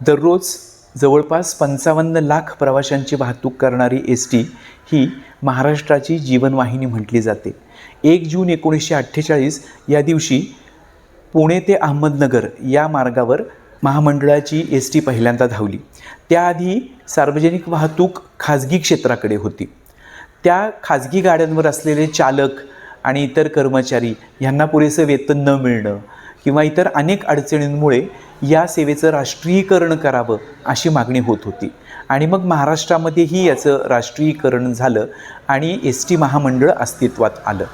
दररोज जवळपास पंचावन्न लाख प्रवाशांची वाहतूक करणारी एस टी ही महाराष्ट्राची जीवनवाहिनी म्हटली जाते. एक जून एकोणीसशे अठ्ठेचाळीस या दिवशी पुणे ते अहमदनगर या मार्गावर महामंडळाची एस टी पहिल्यांदा धावली. त्याआधी सार्वजनिक वाहतूक खाजगी क्षेत्राकडे होती. त्या खाजगी गाड्यांवर असलेले चालक आणि इतर कर्मचारी यांना पुरेसं वेतन न मिळणं किंवा इतर अनेक अडचणींमुळे या सेवेचं राष्ट्रीयीकरण करावं अशी मागणी होत होती. आणि मग महाराष्ट्रामध्येही याचं राष्ट्रीयीकरण झालं आणि एस टी महामंडळ अस्तित्वात आलं.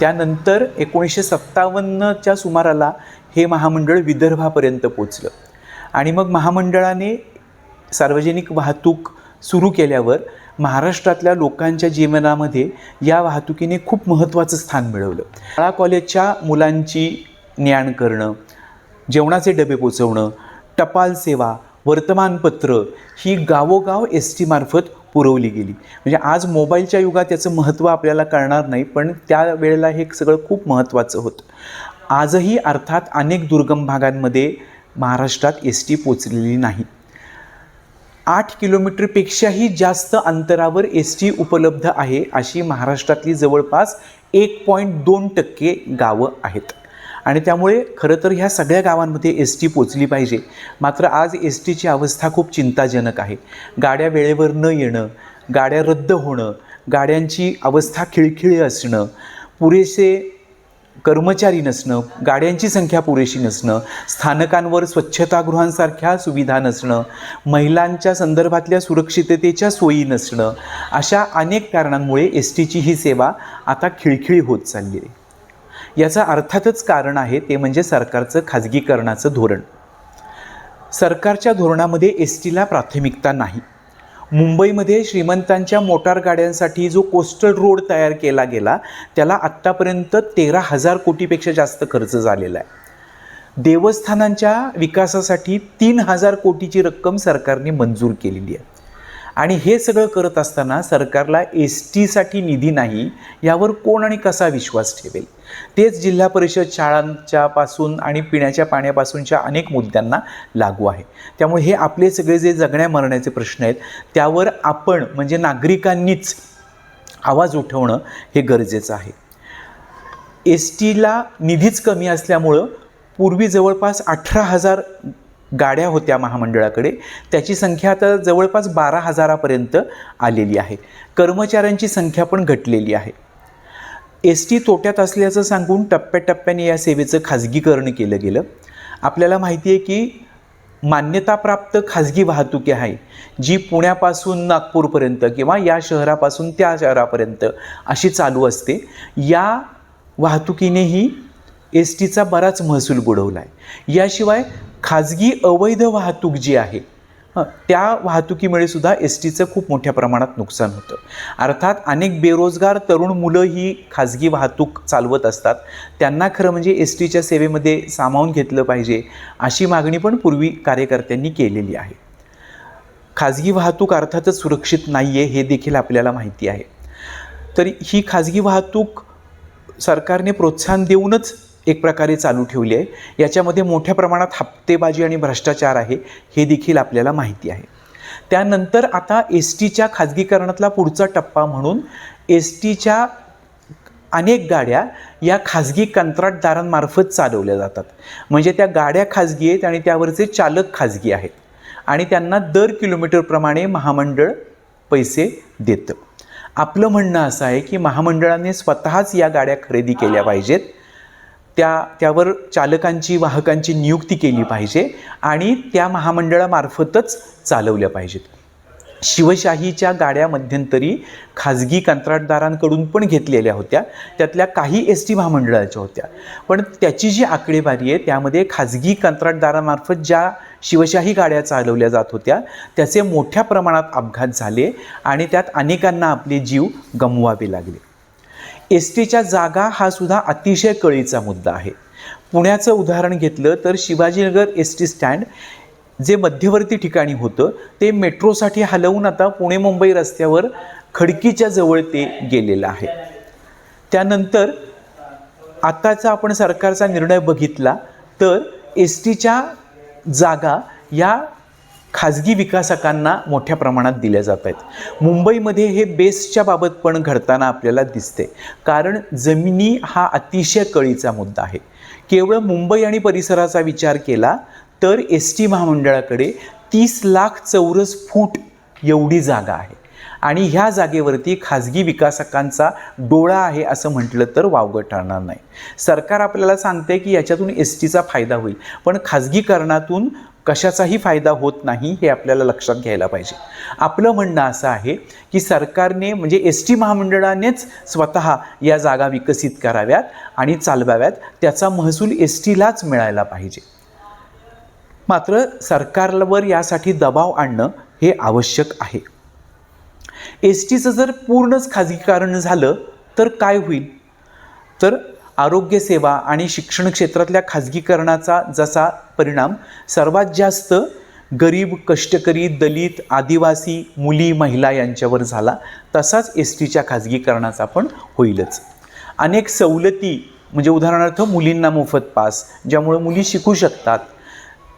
त्यानंतर एकोणीसशे सत्तावन्नच्या सुमाराला हे महामंडळ विदर्भापर्यंत पोचलं. आणि मग महामंडळाने सार्वजनिक वाहतूक सुरू केल्यावर महाराष्ट्रातल्या लोकांच्या जीवनामध्ये या वाहतुकीने खूप महत्त्वाचं स्थान मिळवलं. शाळा कॉलेजच्या मुलांची ज्ञान करणं जेवणाचे डबे पोचवणं टपाल सेवा वर्तमानपत्र ही गावोगाव एस टीमार्फत पुरवली गेली. म्हणजे आज मोबाईलच्या युगात याचं महत्त्व आपल्याला कळणार नाही पण त्या वेळेला हे सगळं खूप महत्त्वाचं होतं. आजही अर्थात अनेक दुर्गम भागांमध्ये महाराष्ट्रात एस टी पोचलेली नाही. आठ किलोमीटरपेक्षाही जास्त अंतरावर एस टी उपलब्ध आहे अशी महाराष्ट्रातली जवळपास एक पॉईंट दोन टक्के गावं आहेत. आणि त्यामुळे खरं तर ह्या सगळ्या गावांमध्ये एस टी पोचली पाहिजे. मात्र आज एस टीची अवस्था खूप चिंताजनक आहे. गाड्या वेळेवर न येणं गाड्या रद्द होणं गाड्यांची अवस्था खिळखिळी असणं पुरेसे कर्मचारी नसणं गाड्यांची संख्या पुरेशी नसणं स्थानकांवर स्वच्छतागृहांसारख्या सुविधा नसणं महिलांच्या संदर्भातल्या सुरक्षिततेच्या सोयी नसणं अशा अनेक कारणांमुळे एस टीची ही सेवा आता खिळखिळी होत चालली आहे. याचं अर्थातच कारण आहे ते म्हणजे सरकारचं खाजगीकरणाचं धोरण. सरकारच्या धोरणामध्ये एस टीला प्राथमिकता नाही. मुंबईमध्ये श्रीमंतांच्या मोटार गाड्यांसाठी जो कोस्टल रोड तयार केला गेला त्याला आत्तापर्यंत तेरा हजार कोटीपेक्षा जास्त खर्च झालेला आहे. देवस्थानांच्या विकासासाठी तीन हजार कोटीची रक्कम सरकारने मंजूर केलेली आहे. आणि हे सगळं करत असताना सरकारला एस टीसाठी निधी नाही यावर कोण आणि कसा विश्वास ठेवेल? तेच जिल्हा परिषद शाळांच्या पासून आणि पिण्याच्या पाण्यापासूनच्या अनेक मुद्द्यांना लागू आहे. त्यामुळे हे आपले सगळे जे जगण्या मरण्याचे प्रश्न आहेत त्यावर आपण म्हणजे नागरिकांनीच आवाज उठवणं हे गरजेचं आहे. एस टीला निधीच कमी असल्यामुळं पूर्वी जवळपास अठरा हजार गाड्या होत्या महामंडळाकडे. त्याची संख्या आता जवळपास बारा हजारापर्यंत आलेली आहे. कर्मचाऱ्यांची संख्या पण घटलेली आहे. एस टी तोट्यात असल्याचं सांगून टप्प्याटप्प्याने या सेवेचं खाजगीकरण केलं गेलं. आपल्याला माहिती आहे की मान्यताप्राप्त खाजगी वाहतुकी आहे जी पुण्यापासून नागपूरपर्यंत किंवा या शहरापासून त्या शहरापर्यंत अशी चालू असते. या वाहतुकीनेही एस टीचा बराच महसूल बुडवला आहे याशिवाय खाजगी अवैध वाहतूक जी आहे त्या वाहतुकीमुळे सुद्धा एस टीचं खूप मोठ्या प्रमाणात नुकसान होतं. अर्थात अनेक बेरोजगार तरुण मुलं ही खाजगी वाहतूक चालवत असतात. त्यांना खरं म्हणजे एस टीच्या सेवेमध्ये सामावून घेतलं पाहिजे अशी मागणी पण पूर्वी कार्यकर्त्यांनी केलेली आहे. खाजगी वाहतूक अर्थातच सुरक्षित नाही आहे हे देखील आपल्याला माहिती आहे. तर ही खाजगी वाहतूक सरकारने प्रोत्साहन देऊनच एक प्रकारे चालू ठेवली आहे. याच्यामध्ये मोठ्या प्रमाणात हप्तेबाजी आणि भ्रष्टाचार आहे हे देखील आपल्याला माहिती आहे. त्यानंतर आता एस टीच्या खाजगीकरणातला पुढचा टप्पा म्हणून एस टीच्या अनेक गाड्या या खाजगी कंत्राटदारांमार्फत चालवल्या जातात. म्हणजे त्या गाड्या खाजगी आहेत आणि त्यावरचे चालक खाजगी आहेत. आणि त्यांना दर किलोमीटरप्रमाणे महामंडळ पैसे देतं. आपलं म्हणणं असं आहे की महामंडळाने स्वतःच या गाड्या खरेदी केल्या पाहिजेत. त्या त्यावर चालकांची वाहकांची नियुक्ती केली पाहिजे आणि त्या महामंडळामार्फतच चालवल्या पाहिजेत. शिवशाहीच्या गाड्या मध्यंतरी खाजगी कंत्राटदारांकडून पण घेतलेल्या होत्या. त्यातल्या काही एस टी महामंडळाच्या होत्या. पण त्याची जी आकडेवारी आहे त्यामध्ये खाजगी कंत्राटदारामार्फत ज्या शिवशाही गाड्या चालवल्या जात होत्या त्याचे मोठ्या प्रमाणात अपघात झाले आणि त्यात अनेकांना आपले जीव गमवावे लागले. एस टीच्या जागा हा सुद्धा अतिशय कळीचा मुद्दा आहे. पुण्याचं उदाहरण घेतलं तर शिवाजीनगर एस टी स्टँड जे मध्यवर्ती ठिकाणी होतं ते मेट्रोसाठी हलवून आता पुणे मुंबई रस्त्यावर खडकीच्या जवळ ते गेलेलं आहे. त्यानंतर आत्ताचा आपण सरकारचा निर्णय बघितला तर एस टीच्या जागा या खाजगी विकासकांना मोठ्या प्रमाणात दिल्या जात आहेत. मुंबईमध्ये हे बेस्टच्या बाबत पण घडताना आपल्याला दिसते. कारण जमिनी हा अतिशय कळीचा मुद्दा आहे. केवळ मुंबई आणि परिसराचा विचार केला तर एस टी महामंडळाकडे तीस लाख चौरस फूट एवढी जागा आहे. आणि ह्या जागेवरती खाजगी विकासकांचा डोळा आहे असं म्हटलं तर वावगं ठरणार नाही. सरकार आपल्याला सांगते की याच्यातून एस टीचा फायदा होईल पण खाजगीकरणातून कशाचाही फायदा होत नाही हे आपल्याला लक्षात घ्यायला पाहिजे. आपलं म्हणणं असं आहे की सरकारने म्हणजे एस टी महामंडळानेच स्वतः या जागा विकसित कराव्यात आणि चालवाव्यात त्याचा महसूल एस टीलाच मिळायला पाहिजे. मात्र सरकारवर यासाठी दबाव आणणं हे आवश्यक आहे. एस टीचं जर पूर्णच खाजगीकरण झालं तर काय होईल? तर आरोग्यसेवा आणि शिक्षण क्षेत्रातल्या खाजगीकरणाचा जसा परिणाम सर्वात जास्त गरीब कष्टकरी दलित आदिवासी मुली महिला यांच्यावर झाला तसाच एस टीच्या खाजगीकरणाचा पण होईलच. अनेक सवलती म्हणजे उदाहरणार्थ मुलींना मोफत पास ज्यामुळे मुली शिकू शकतात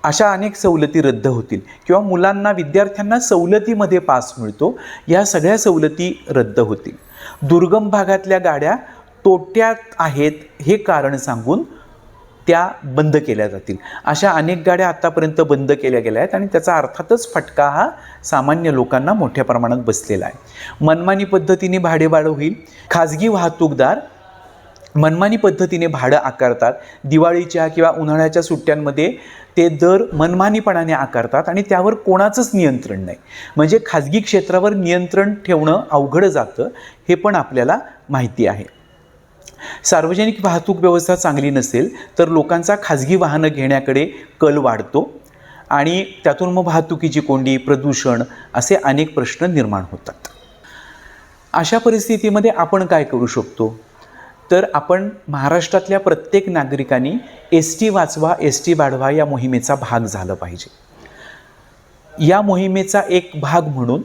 अशा अनेक सवलती रद्द होतील. किंवा मुलांना विद्यार्थ्यांना सवलतीमध्ये पास मिळतो या सगळ्या सवलती रद्द होतील. दुर्गम भागातल्या गाड्या तोट्यात आहेत हे कारण सांगून त्या बंद केल्या जातील. अशा अनेक गाड्या आत्तापर्यंत बंद केल्या गेल्या आहेत आणि त्याचा अर्थातच फटका हा सामान्य लोकांना मोठ्या प्रमाणात बसलेला आहे. मनमानी पद्धतीने भाडेवाढ होईल. खाजगी वाहतूकदार मनमानी पद्धतीने भाडं आकारतात. दिवाळीच्या किंवा उन्हाळ्याच्या सुट्ट्यांमध्ये ते दर मनमानीपणाने आकारतात आणि त्यावर कोणाचंच नियंत्रण नाही. म्हणजे खाजगी क्षेत्रावर नियंत्रण ठेवणं अवघड जातं हे पण आपल्याला माहिती आहे. सार्वजनिक वाहतूक व्यवस्था चांगली नसेल तर लोकांचा खाजगी वाहनं घेण्याकडे कल वाढतो आणि त्यातून मग वाहतुकीची कोंडी प्रदूषण असे अनेक प्रश्न निर्माण होतात. अशा परिस्थितीमध्ये आपण काय करू शकतो? तर आपण महाराष्ट्रातल्या प्रत्येक नागरिकांनी एस टी वाचवा एस टी वाढवा या मोहिमेचा भाग झालं पाहिजे. या मोहिमेचा एक भाग म्हणून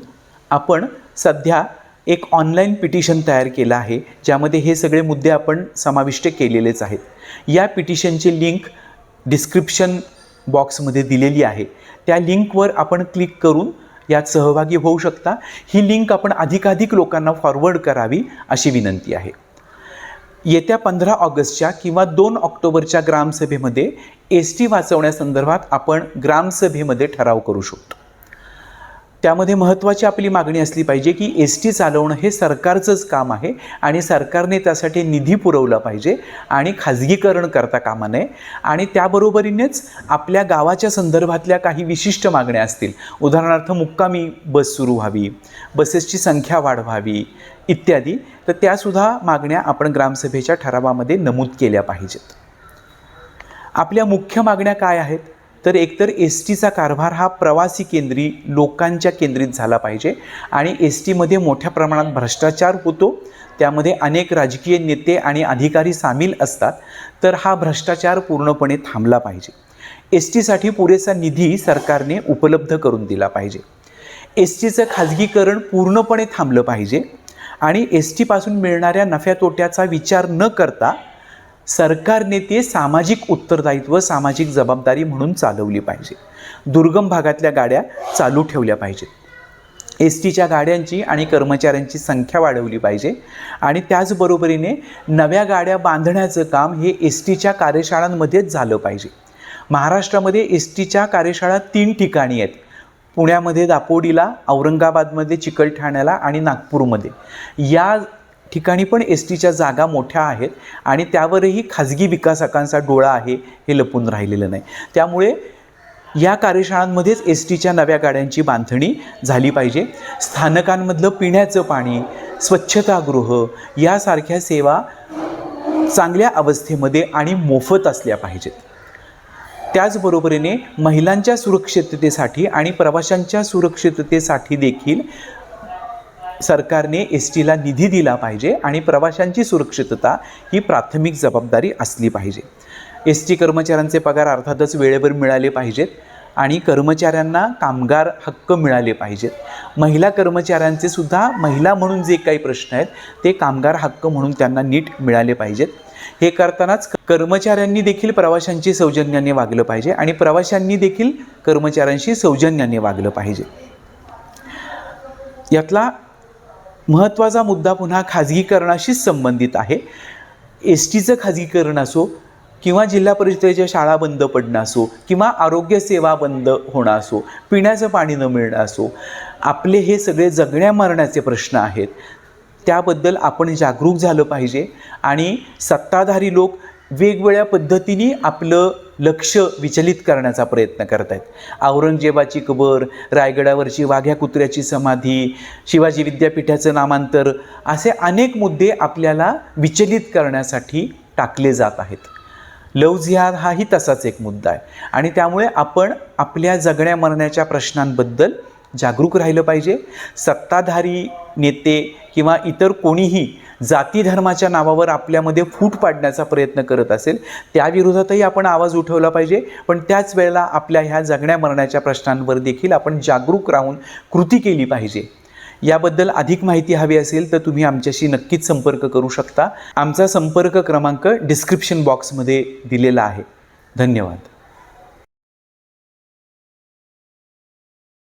आपण सध्या एक ऑनलाईन पिटिशन तयार केलं आहे ज्यामध्ये हे सगळे मुद्दे आपण समाविष्ट केलेलेच आहेत. या पिटिशनची लिंक डिस्क्रिप्शन बॉक्समध्ये दिलेली आहे. त्या लिंकवर आपण क्लिक करून यात सहभागी होऊ शकता. ही लिंक आपण अधिकाधिक लोकांना फॉरवर्ड करावी अशी विनंती आहे. येत्या पंधरा ऑगस्टच्या किंवा दोन ऑक्टोबरच्या ग्रामसभेमध्ये एस टी वाचवण्यासंदर्भात आपण ग्रामसभेमध्ये ठराव करू शकतो. त्यामध्ये महत्त्वाची आपली मागणी असली पाहिजे की एस टी चालवणं हे सरकारचंच काम आहे आणि सरकारने त्यासाठी निधी पुरवला पाहिजे आणि खाजगीकरण करता कामा नये. आणि त्याबरोबरीनेच आपल्या गावाच्या संदर्भातल्या काही विशिष्ट मागण्या असतील. उदाहरणार्थ मुक्कामी बस सुरू व्हावी बसेसची संख्या वाढवावी इत्यादी. तर त्यासुद्धा मागण्या आपण ग्रामसभेच्या ठरावामध्ये नमूद केल्या पाहिजेत. आपल्या मुख्य मागण्या काय आहेत? तर एकतर एस टीचा कारभार हा प्रवासी केंद्री लोकांच्या केंद्रित झाला पाहिजे. आणि एस टीमध्ये मोठ्या प्रमाणात भ्रष्टाचार होतो. त्यामध्ये अनेक राजकीय नेते आणि अधिकारी सामील असतात. तर हा भ्रष्टाचार पूर्णपणे थांबला पाहिजे. एस टीसाठी पुरेसा निधी सरकारने उपलब्ध करून दिला पाहिजे. एस टीचं खाजगीकरण पूर्णपणे थांबलं पाहिजे. आणि एस टीपासून मिळणाऱ्या नफ्या तोट्याचा विचार न करता सरकारने ते सामाजिक उत्तरदायित्व सामाजिक जबाबदारी म्हणून चालवली पाहिजे. दुर्गम भागातल्या गाड्या चालू ठेवल्या पाहिजेत. एस टीच्या गाड्यांची आणि कर्मचाऱ्यांची संख्या वाढवली पाहिजे आणि त्याचबरोबरीने नव्या गाड्या बांधण्याचं काम हे एस टीच्या कार्यशाळांमध्येच झालं पाहिजे. महाराष्ट्रामध्ये एस टीच्या कार्यशाळा तीन ठिकाणी आहेत. पुण्यामध्ये दापोडीला औरंगाबादमध्ये चिकलठाण्याला आणि नागपूरमध्ये. या ठिकाणी पण एस टीच्या जागा मोठ्या आहेत आणि त्यावरही खाजगी विकासकांचा डोळा आहे हे लपून राहिलेलं नाही. त्यामुळे या कार्यशाळांमध्येच एस टीच्या नव्या गाड्यांची बांधणी झाली पाहिजे. स्थानकांमधलं पिण्याचं पाणी स्वच्छतागृह यासारख्या सेवा चांगल्या अवस्थेमध्ये आणि मोफत असल्या पाहिजेत. त्याचबरोबरीने महिलांच्या सुरक्षिततेसाठी आणि प्रवाशांच्या सुरक्षिततेसाठी देखील सरकारने एस टीला निधी दिला पाहिजे आणि प्रवाशांची सुरक्षितता ही प्राथमिक जबाबदारी असली पाहिजे. एस टी कर्मचाऱ्यांचे पगार अर्थातच वेळेवर मिळाले पाहिजेत आणि कर्मचाऱ्यांना कामगार हक्क मिळाले पाहिजेत. महिला कर्मचाऱ्यांचे सुद्धा महिला म्हणून जे काही प्रश्न आहेत ते कामगार हक्क म्हणून त्यांना नीट मिळाले पाहिजेत. हे करतानाच कर्मचाऱ्यांनी देखील प्रवाशांशी सौजन्याने वागलं पाहिजे आणि प्रवाशांनी देखील कर्मचाऱ्यांशी सौजन्याने वागलं पाहिजे. यातला महत्त्वाचा मुद्दा पुन्हा खाजगीकरणाशीच संबंधित आहे. एस टीचं खाजगीकरण असो किंवा जिल्हा परिषदेच्या शाळा बंद पडणं असो किंवा आरोग्य सेवा बंद होणं असो पिण्याचं पाणी न मिळणं असो आपले हे सगळे जगण्या मरण्याचे प्रश्न आहेत. त्याबद्दल आपण जागरूक झालं पाहिजे आणि सत्ताधारी लोक वेगवेगळ्या पद्धतीने आपलं लक्ष विचलित करण्याचा प्रयत्न करत आहेत औरंगजेबाची कबर रायगडावरची वाघ्या कुत्र्याची समाधी शिवाजी विद्यापीठाचं नामांतर असे अनेक मुद्दे आपल्याला विचलित करण्यासाठी टाकले जात आहेत. लव जिहाद हाही तसाच एक मुद्दा आहे. आणि त्यामुळे आपण आपल्या जगण्या मरण्याच्या प्रश्नांबद्दल जागरूक राहिलं पाहिजे. सत्ताधारी नेते किंवा इतर कोणीही जाती धर्माच्या नावावर आपल्यामध्ये फूट पाडण्याचा प्रयत्न करत असेल त्याविरोधातही आपण आवाज उठवला पाहिजे. पण त्याच वेळेला आपल्या ह्या जगण्या मरण्याच्या प्रश्नांवर देखील आपण जागरूक राहून कृती केली पाहिजे. याबद्दल अधिक माहिती हवी असेल तर तुम्ही आमच्याशी नक्कीच संपर्क करू शकता. आमचा संपर्क क्रमांक डिस्क्रिप्शन बॉक्समध्ये दिलेला आहे. धन्यवाद.